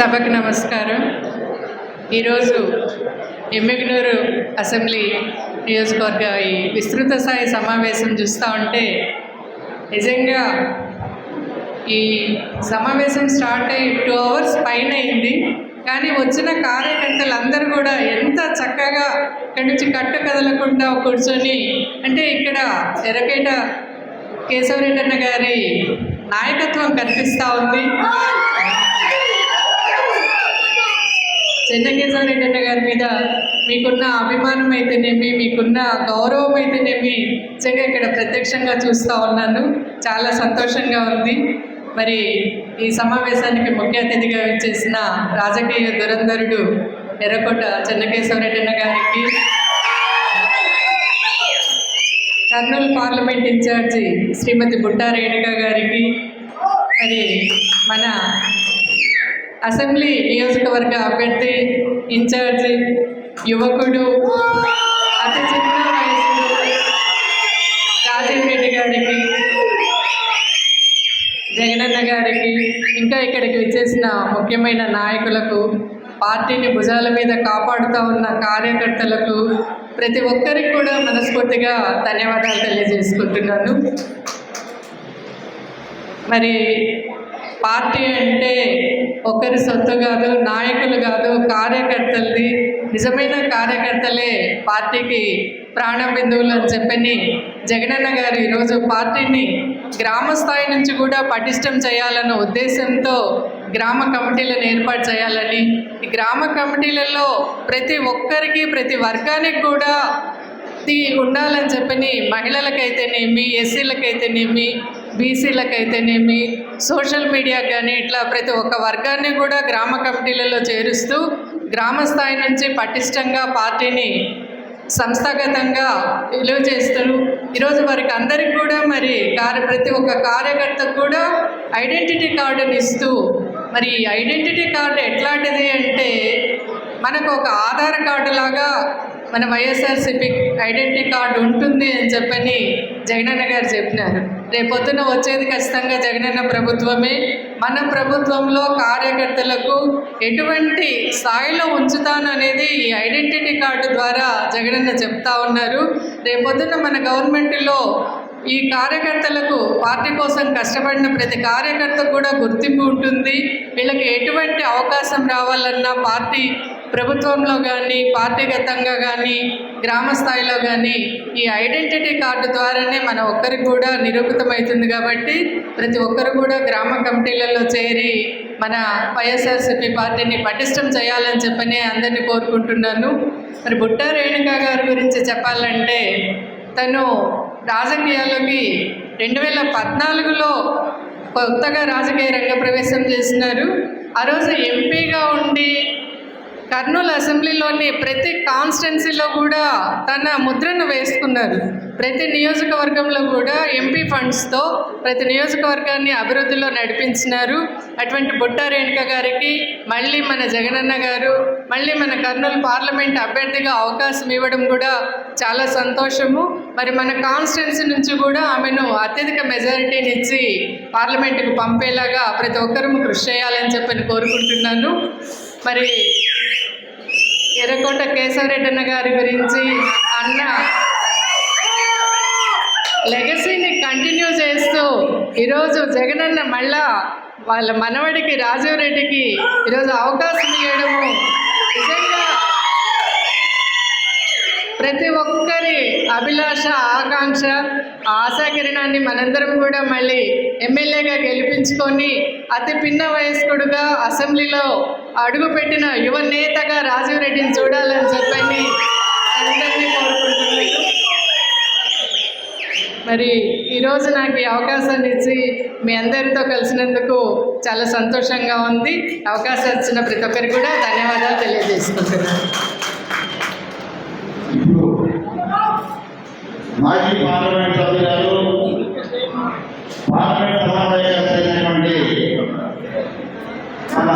సభకు నమస్కారం. ఈరోజు ఎమ్మిగనూరు అసెంబ్లీ నియోజకవర్గ ఈ విస్తృత స్థాయి సమావేశం చూస్తూ ఉంటే నిజంగా ఈ సమావేశం స్టార్ట్ అయ్యి టూ అవర్స్ పైన అయింది. కానీ వచ్చిన కార్యకర్తలు అందరూ కూడా ఎంత చక్కగా ఇక్కడి నుంచి కట్టు కదలకుండా కూర్చొని అంటే ఇక్కడ ఎర్రపేట కేశవరెడ్డన్న గారి నాయకత్వం కనిపిస్తూ ఉంది. చెన్నకేశవరెడ్డన్న గారి మీద మీకున్న అభిమానం అయితేనేమి మీకున్న గౌరవం అయితేనేమి నిజంగా ఇక్కడ ప్రత్యక్షంగా చూస్తూ ఉన్నాను. చాలా సంతోషంగా ఉంది. మరి ఈ సమావేశానికి ముఖ్య అతిథిగా చేసిన రాజకీయ దురంధరుడు ఎర్రకోట చెన్నకేశవరెడ్డన్న గారికి కర్నూలు పార్లమెంట్ ఇన్ఛార్జి శ్రీమతి బుట్టా రేణుక గారికి మరి మన అసెంబ్లీ నియోజకవర్గ అభ్యర్థి ఇన్ఛార్జి యువకుడు అతి చిన్న వయసు రాజీవ్ రెడ్డి గారికి జగనన్న గారికి ఇంకా ఇక్కడికి వచ్చేసిన ముఖ్యమైన నాయకులకు పార్టీని భుజాల మీద కాపాడుతూ ఉన్న కార్యకర్తలకు ప్రతి ఒక్కరికి కూడా మనస్ఫూర్తిగా ధన్యవాదాలు తెలియజేసుకుంటున్నాను. మరి పార్టీ అంటే ఒకరి సొత్తు కాదు నాయకులు కాదు కార్యకర్తలది నిజమైన కార్యకర్తలే పార్టీకి ప్రాణ బిందువులు అని చెప్పని జగనన్న గారు ఈరోజు పార్టీని గ్రామ స్థాయి నుంచి కూడా పటిష్టం చేయాలన్న ఉద్దేశంతో గ్రామ కమిటీలను ఏర్పాటు చేయాలని ఈ గ్రామ కమిటీలలో ప్రతి ఒక్కరికి ప్రతి వర్గానికి కూడా ఉండాలని చెప్పని మహిళలకైతేనేమి ఎస్సీలకైతేనేమి బీసీలకైతేనేమి సోషల్ మీడియా కానీ ఇట్లా ప్రతి ఒక్క వర్గాన్ని కూడా గ్రామ కమిటీలలో చేరుస్తూ గ్రామ స్థాయి నుంచి పటిష్టంగా పార్టీని సంస్థాగతంగా విలువ చేస్తారు ఈరోజు వారికి అందరికి కూడా మరి కార్య ప్రతి ఒక్క కార్యకర్తకు కూడా ఐడెంటిటీ కార్డుని ఇస్తూ మరి ఈ ఐడెంటిటీ కార్డు ఎట్లాంటిది అంటే మనకు ఒక ఆధార్ కార్డు లాగా మన వైఎస్ఆర్సీపీ ఐడెంటిటీ కార్డు ఉంటుంది అని చెప్పని జగనన్న గారు చెప్పినారు. రేపొద్దున వచ్చేది ఖచ్చితంగా జగనన్న ప్రభుత్వమే. మన ప్రభుత్వంలో కార్యకర్తలకు ఎటువంటి స్థాయిలో ఉంచుతాననేది ఈ ఐడెంటిటీ కార్డు ద్వారా జగనన్న చెప్తా ఉన్నారు. రేపొద్దున మన గవర్నమెంట్లో ఈ కార్యకర్తలకు పార్టీ కోసం కష్టపడిన ప్రతి కార్యకర్తకు కూడా గుర్తింపు ఉంటుంది. వీళ్ళకి ఎటువంటి అవకాశం రావాలన్నా పార్టీ ప్రభుత్వంలో కానీ పార్టీగతంగా కానీ గ్రామ స్థాయిలో కానీ ఈ ఐడెంటిటీ కార్డు ద్వారానే మన ఒక్కరికి కూడా నిరూపితమవుతుంది కాబట్టి ప్రతి ఒక్కరు కూడా గ్రామ కమిటీలలో చేరి మన వైఎస్ఆర్సీపీ పార్టీని పటిష్టం చేయాలని చెప్పని అందరినీ కోరుకుంటున్నాను. మరి బుట్టా రేణుక గారి గురించి చెప్పాలంటే తను రాజకీయాల్లోకి రెండు వేల పద్నాలుగులో కొత్తగా రాజకీయ రంగ ప్రవేశం చేసినారు. ఆ రోజు ఎంపీగా ఉండి కర్నూలు అసెంబ్లీలోని ప్రతి కాన్స్టెన్సీలో కూడా తన ముద్రను వేసుకున్నారు ప్రతి నియోజకవర్గంలో కూడా ఎంపీ ఫండ్స్తో ప్రతి నియోజకవర్గాన్ని అభివృద్ధిలో నడిపించినారు. అటువంటి బుట్టా రేణుక గారికి మళ్ళీ మన జగనన్న గారు మళ్ళీ మన కర్నూలు పార్లమెంట్ అభ్యర్థిగా అవకాశం ఇవ్వడం కూడా చాలా సంతోషము. మరి మన కాన్స్టిట్యున్సీ నుంచి కూడా ఆమెను అత్యధిక మెజారిటీని ఇచ్చి పార్లమెంటుకు పంపేలాగా ప్రతి ఒక్కరూ కృషి చేయాలని చెప్పని కోరుకుంటున్నాను. మరి ఎర్రకోట కేశవరెడ్డన్న గారి గురించి అన్న లెగసీని కంటిన్యూ చేస్తూ ఈరోజు జగనన్న మళ్ళా వాళ్ళ మనవడికి రాజీవ్ రెడ్డికి ఈరోజు అవకాశం ఇవ్వడము ప్రతి ఒక్కరి అభిలాష ఆకాంక్ష ఆశాకిరణాన్ని మనందరం కూడా మళ్ళీ ఎమ్మెల్యేగా గెలిపించుకొని అతి పిన్న వయస్కుడుగా అసెంబ్లీలో అడుగుపెట్టిన యువ నేతగా రాజీవ్ రెడ్డిని చూడాలని చెప్పని అందరినీ కోరుకుంటున్నాను. మరి ఈరోజు నాకు ఈ అవకాశాన్ని ఇచ్చి మీ అందరితో కలిసినందుకు చాలా సంతోషంగా ఉంది. అవకాశం ఇచ్చిన ప్రతి ఒక్కరికి కూడా ధన్యవాదాలు తెలియజేసుకుంటున్నాను. మాజీ పార్లమెంట్ సభ్యురాలు పార్లమెంట్ సమావేశం మన